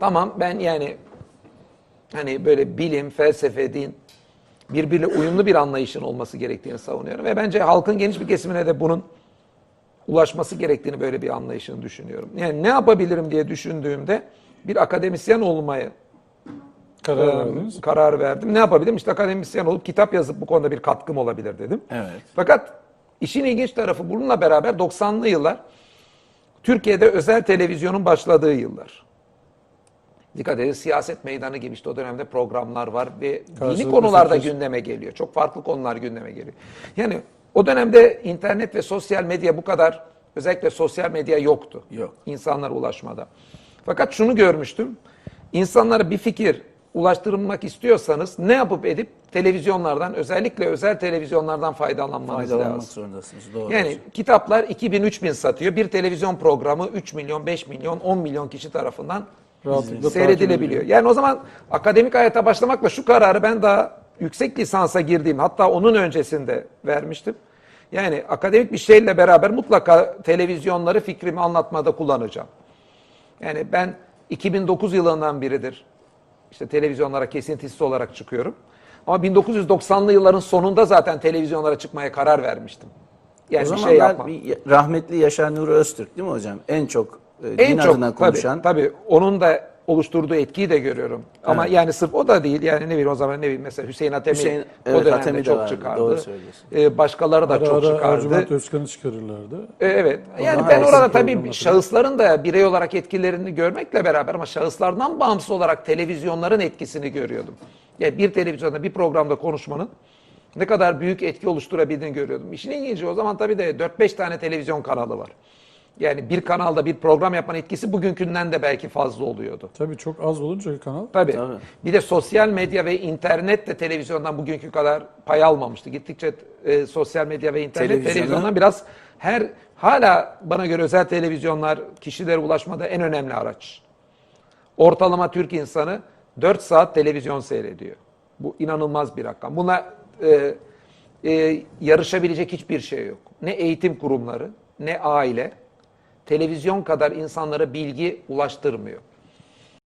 Tamam ben yani hani böyle bilim, felsefe, din birbiriyle uyumlu bir anlayışın olması gerektiğini savunuyorum. Ve bence halkın geniş bir kesimine de bunun ulaşması gerektiğini böyle bir anlayışını düşünüyorum. Yani ne yapabilirim diye düşündüğümde bir akademisyen olmayı Karar e, verdiniz. karar verdim. Ne yapabilirim? İşte akademisyen olup kitap yazıp bu konuda bir katkım olabilir dedim. Evet. Fakat işin ilginç tarafı bununla beraber 90'lı yıllar Türkiye'de özel televizyonun başladığı yıllar. Dikkat edin siyaset meydanı gibi işte o dönemde programlar var ve dini Karşılıklı konular da fikir. gündeme geliyor. Çok farklı konular gündeme geliyor. Yani o dönemde internet ve sosyal medya bu kadar özellikle sosyal medya yoktu. Yok. İnsanlara ulaşmada. Fakat şunu görmüştüm. İnsanlara bir fikir ulaştırmak istiyorsanız ne yapıp edip televizyonlardan özellikle özel televizyonlardan faydalanmanız Faydalanmak lazım. zorundasınız. Doğru. Yani kitaplar 2000-3000 satıyor. Bir televizyon programı 3 milyon, 5 milyon, 10 milyon kişi tarafından Rahatlıkla seyredilebiliyor. Yani o zaman akademik hayata başlamakla şu kararı ben daha yüksek lisansa girdiğim hatta onun öncesinde vermiştim. Yani akademik bir şeyle beraber mutlaka televizyonları fikrimi anlatmada kullanacağım. Yani ben 2009 yılından biridir işte televizyonlara kesintisiz olarak çıkıyorum. Ama 1990'lı yılların sonunda zaten televizyonlara çıkmaya karar vermiştim. Yani o bir zaman şey yapmam. bir rahmetli Yaşar Nuri Öztürk değil mi hocam? En çok e, en din çok adına tabii, konuşan. tabii onun da oluşturduğu etkiyi de görüyorum. Ama Evet. yani sırf o da değil. Yani ne bileyim o zaman ne bileyim mesela Hüseyin Atemi Hüseyin- o evet, dönemde Atemi de çok vardı, çıkardı. doğru söylüyorsun. Ee, başkaları da Ara çok ara çıkardı. Ercüment Özkan'ı çıkarırlardı. Ee, Evet. Yani ben orada tabii şahısların da birey olarak etkilerini görmekle beraber ama şahıslardan bağımsız olarak televizyonların etkisini görüyordum. Yani bir televizyonda bir programda konuşmanın ne kadar büyük etki oluşturabildiğini görüyordum. İşin ilginci o zaman tabii de 4-5 tane televizyon kanalı var. Yani bir kanalda bir program yapan etkisi bugünkünden de belki fazla oluyordu. Tabii çok az olunca kanal. Tabii. Tabii. Bir de sosyal medya ve internet de televizyondan bugünkü kadar pay almamıştı. Gittikçe e, sosyal medya ve internet Televizyona- televizyondan biraz her hala bana göre özel televizyonlar kişilere ulaşmada en önemli araç. Ortalama Türk insanı 4 saat televizyon seyrediyor. Bu inanılmaz bir rakam. Buna e, e, yarışabilecek hiçbir şey yok. Ne eğitim kurumları, ne aile televizyon kadar insanlara bilgi ulaştırmıyor.